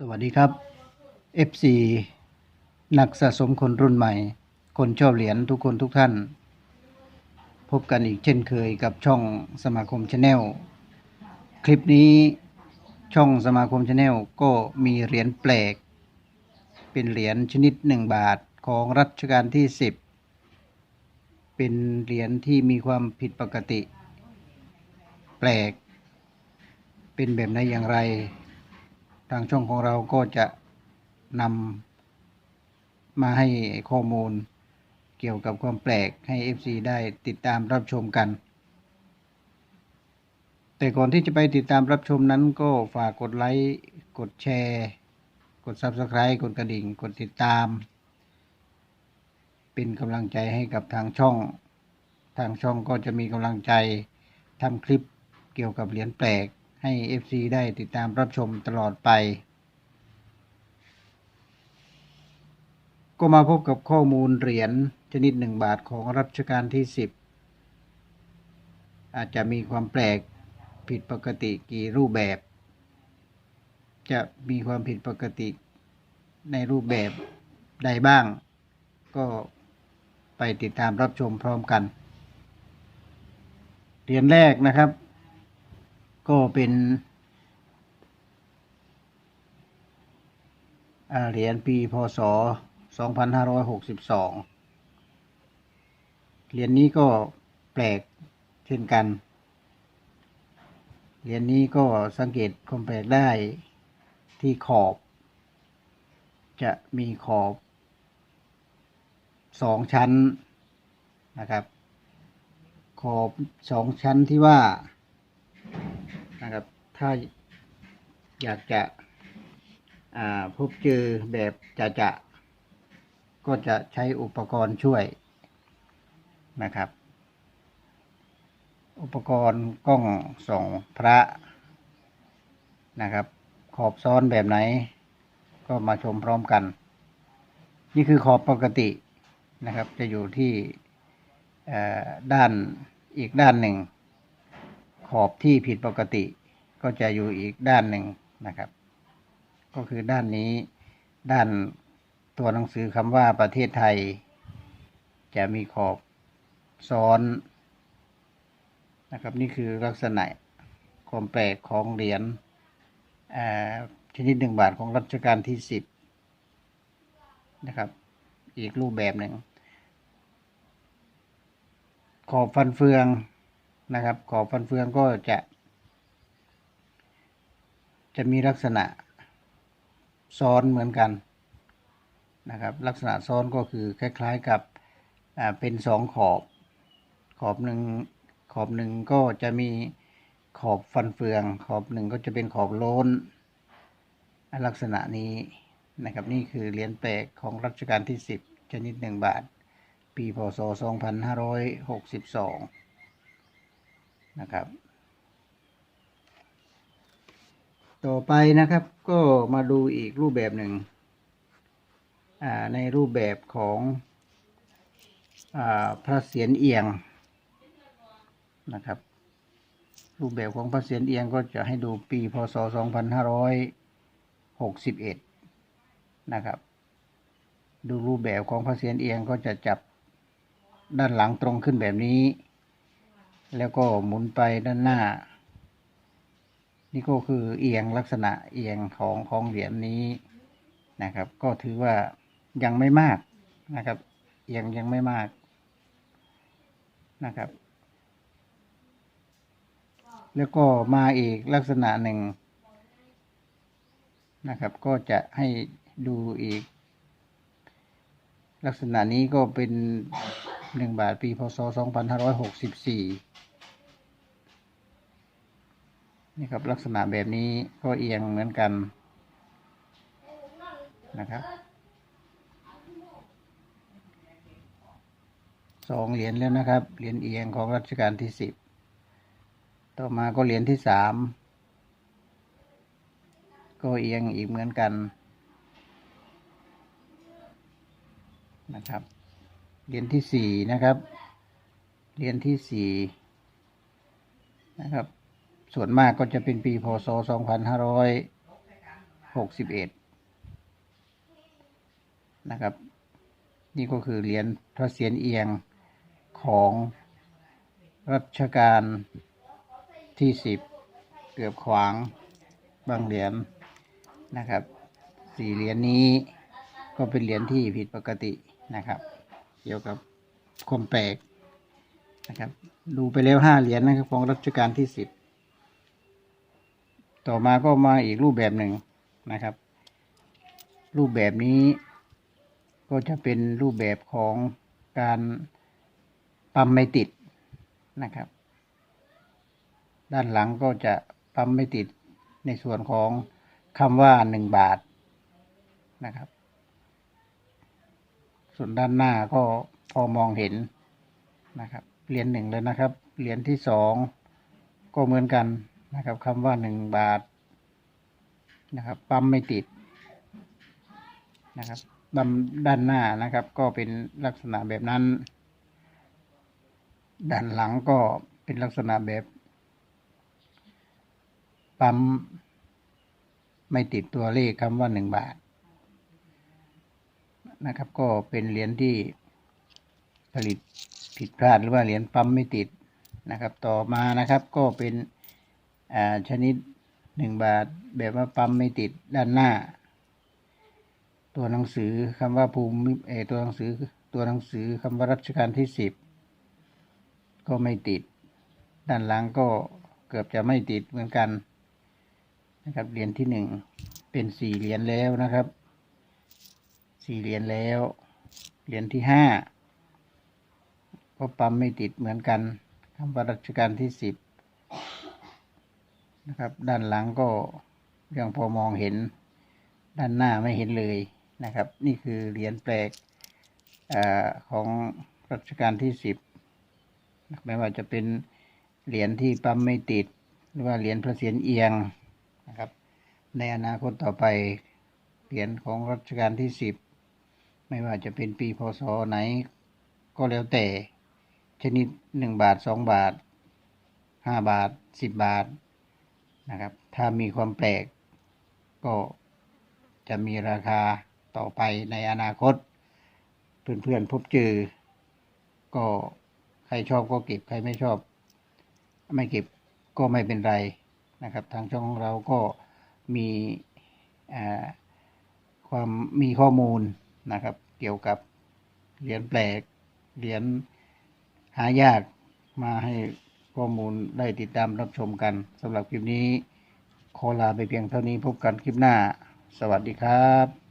สวัสดีครับ FC นักสะสมคนรุ่นใหม่ คนชอบเหรียญทุกคนทุกท่าน พบกันอีกเช่นเคยกับช่องสมาคมชาแนลคลิปนี้ช่องสมาคมชาแนลก็มีเหรียญแปลก เป็นเหรียญชนิด 1 บาทของรัชกาลที่ 10 เป็นเหรียญที่มีความผิดปกติ แปลก เป็นแบบไหนอย่างไร ทางช่องของเราก็จะนำมาให้ข้อมูลเกี่ยวกับความแปลกให้ FC ได้ติดตามรับชมกัน แต่ก่อนที่จะไปติดตามรับชมนั้นก็ฝากกดไลค์กดแชร์ กด Subscribe กดกระดิ่ง กดติดตาม เป็นกำลังใจให้กับทางช่อง ทางช่องก็จะมีกำลังใจทำคลิปเกี่ยวกับเหรียญแปลก ให้ FC ได้ติดตามรับชมตลอดไป ก็มาพบกับข้อมูลเหรียญชนิดหนึ่งบาทของรัชกาลที่ 10 อาจจะมีความแปลกผิดปกติกี่รูปแบบ จะมีความผิดปกติในรูปแบบใดบ้าง ก็ไปติดตามรับชมพร้อมกันเหรียญแรกนะครับ ก็เป็นเหรียญปีพศ 2562 เหรียญนี้ก็แปลกเช่นกัน เหรียญนี้ก็สังเกตความแปลกได้ที่ขอบ จะมีขอบสองชั้นนะครับ ขอบสองชั้นที่ว่า นะครับ ถ้าอยากจะพบเจอแบบจะจะก็จะใช้อุปกรณ์ช่วยนะครับ อุปกรณ์กล้องส่องพระนะครับ ขอบซ้อนแบบไหน ก็มาชมพร้อมกัน นี่คือขอบปกตินะครับ จะอยู่ที่ด้านอีกด้านหนึ่ง อบที่ผิดปกติก็จะอยู่อีกด้านหนึ่งนะครับ ก็คือด้านนี้ด้านตัวหนังสือคำว่าประเทศไทย จะมีขอบซ้อนนะครับ นี่คือลักษณะความแปลกของเหรียญอ่าชนิดหนึ่งบาทของรัชกาลที่สิบนะครับ อีกรูปแบบหนึ่งขอบฟันเฟือง นะครับขอบฟันเฟืองก็จะ จะมีลักษณะซ้อนเหมือนกันนะครับลักษณะซ้อนก็คือคล้ายๆกับเป็นสองขอบ ขอบหนึ่งขอบหนึ่งก็จะมีขอบฟันเฟือง ขอบหนึ่งก็จะเป็นขอบโล้น ลักษณะนี้นะครับนี่คือเหรียญแปลกของรัชกาลที่ 10 ชนิดหนึ่งบาท ปีพศ 2562 นะครับ ต่อไปนะครับก็มาดูอีกรูปแบบหนึ่งในรูปแบบของอพระเศียรเอียงนะครับ รูปแบบของพระเศียรเอียงก็จะให้ดูปีพศ 2561 นะครับ ดูรูปแบบของพระเศียรเอียงก็จะจับด้านหลังตรงขึ้นแบบนี้ แล้วก็หมุนไปด้านหน้า นี่ก็คือเอียงลักษณะเอียงของของเหรียญนี้นะครับ ก็ถือว่ายังไม่มากนะครับ เอียงยังไม่มากนะครับ แล้วก็มาอีกลักษณะหนึ่งนะครับ ก็จะให้ดูอีก ลักษณะนี้ก็เป็นหนึ่งบาทปีพศ2564นี่ นี่ครับลักษณะแบบนี้ก็เอียงเหมือนกันนะครับสองเหรียญแล้วนะครับ เหรียญเอียงของรัชกาลที่สิบต่อมาก็เหรียญที่สามก็เอียงอีกเหมือนกันนะครับ เหรียญที่สี่นะครับ เหรียญที่สี่นะครับ ส่วนมากก็จะเป็นปีพศ 2500หกสิบเอ็ดนะครับ นี่ก็คือเหรียญพระเศียรเอียงของรัชกาลที่สิบเกือบขวางบางเหรียญนะครับสี่เหรียญนี้ก็เป็นเหรียญที่ผิดปกตินะครับ เกี่ยวกับความแปลกนะครับ ดูไปแล้วห้าเหรียญนะครับของรัชกาลที่สิบ ต่อมาก็มาอีกรูปแบบหนึ่งนะครับ รูปแบบนี้ก็จะเป็นรูปแบบของการปั๊มไม่ติดนะครับ ด้านหลังก็จะปั๊มไม่ติดในส่วนของคำว่าหนึ่งบาทนะครับ ส่วนด้านหน้าก็พอมองเห็นนะครับเหรียญหนึ่งเลยนะครับเหรียญที่สองก็เหมือนกัน นะครับคำว่าหนึ่งบาทนะครับ ปั๊มไม่ติดนะครับด้านด้านหน้านะครับ ก็เป็นลักษณะแบบนั้น ด้านหลังก็เป็นลักษณะแบบ ปั๊มไม่ติดตัวเลขคำว่าหนึ่งบาทนะครับ ก็เป็นเหรียญที่ผลิตผิดพลาดหรือว่าเหรียญปั๊มไม่ติดนะครับ ต่อมานะครับก็เป็น ชนิดหนึ่งบาท แบบว่าปั๊มไม่ติดด้านหน้า ตัวหนังสือคำว่าภูมิเออตัวหนังสือตัวหนังสือคำว่ารัชกาลที่สิบก็ไม่ติด ด้านหลังก็เกือบจะไม่ติดเหมือนกันนะครับเหรียญที่หนึ่งเป็นสี่เหรียญแล้วนะครับสี่เหรียญแล้วเหรียญที่ห้าก็ปั๊มไม่ติดเหมือนกันคำว่ารัชกาลที่สิบ นะครับ ด้านหลังก็ยังพอมองเห็นด้านหน้าไม่เห็นเลยนะครับ นี่คือเหรียญแปลกอของรัชกาลที่สิบไม่ว่าจะเป็นเหรียญที่ปั๊มไม่ติด หรือว่าเหรียญพระเศียรเอียงนะครับ ในอนาคตต่อไปเหรียญของรัชกาลที่สิบไม่ว่าจะเป็นปีพศไหนก็แล้วแต่ ชนิดหนึ่งบาทสองบาทห้าบาทสิบบาท นะครับ ถ้ามีความแปลก ก็จะมีราคาต่อไปในอนาคต เพื่อนๆพบเจอ ก็ใครชอบก็เก็บ ใครไม่ชอบ ไม่เก็บก็ไม่เป็นไรนะครับ ทางช่องของเราก็มีความมีข้อมูลนะครับ เกี่ยวกับเหรียญแปลกเหรียญหายากมาให้ ข้อมูลได้ติดตามรับชมกันสำหรับคลิปนี้ ขอลาไปเพียงเท่านี้พบกันคลิปหน้า สวัสดีครับ